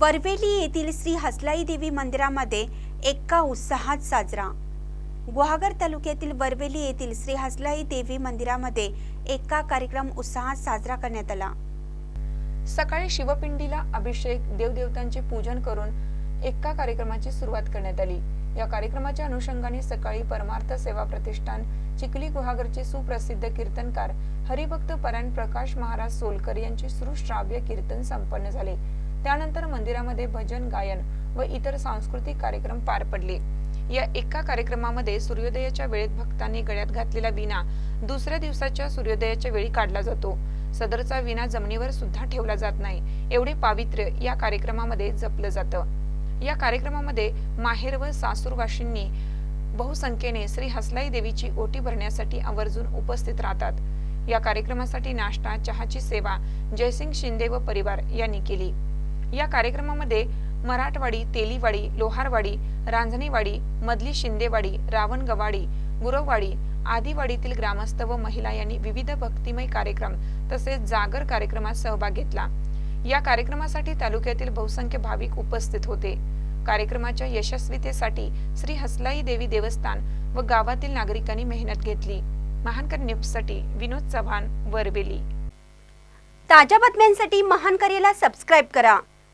वरवेली येथील श्री हसलाई देवी मंदिरामध्ये एक्का उत्साहात साजरा. गुहागर तालुक्यातील वरवेली येथील श्री हसलाई देवी मंदिरामध्ये एक्का कार्यक्रम उत्साहात साजरा करण्यात आला. सकाळी शिवपिंडीला अभिषेक देवदेवतांचे पूजन करून एक्का कार्यक्रमाची सुरुवात करण्यात आली. या कार्यक्रमाच्या अनुषंगाने सकाळी परमार्थ सेवा प्रतिष्ठान चिखली गुहागरचे सुप्रसिद्ध कीर्तनकार हरिभक्त परायण प्रकाश महाराज सोलकर यांचे सुश्राव्य कीर्तन संपन्न झाले. त्यानंतर मंदिरामध्ये भजन गायन व इतर सांस्कृतिक कार्यक्रम पार पडले. या एका कार्यक्रमामध्ये सूर्योदयाच्या वेळेत भक्तांनी गळ्यात घातलेला विना दुसऱ्या दिवसाच्या सूर्योदयाच्या वेळी काढला जातो. सदरचा विना जमिनीवर सुद्धा ठेवला जात नाही एवढे पावित्र्य या कार्यक्रमामध्ये जपलं जातं. या कार्यक्रमामध्ये माहेर व सासूरवाशींनी बहुसंख्येने श्री हसलाई देवीची ओटी भरण्यासाठी आवर्जून उपस्थित राहतात. या कार्यक्रमासाठी नाश्ता चहाची सेवा जयसिंग शिंदे व परिवार यांनी केली. या कार्यक्रमामध्ये मराठवाडी तेलीवाडी लोहारवाडी रांजणीवाडी मधली शिंदेवाडी रावणगवाडी गुरववाडी आदिवाडीतील ग्रामस्थ व महिला यांनी विविध भक्तिमय कार्यक्रम तसेच जागर कार्यक्रमात सहभाग घेतला. या कार्यक्रमासाठी तालुक्यातील बहुसंख्य भाविक उपस्थित होते. कार्यक्रमाच्या यशस्वीतेसाठी श्री हसलाई देवी देवस्थान व गावातील नागरिकांनी मेहनत घेतली. महानकर न्यूजसाठी विनोद चव्हाण वरबेली. ताज्या बातम्यांसाठी महानकरेला सबस्क्राईब करा.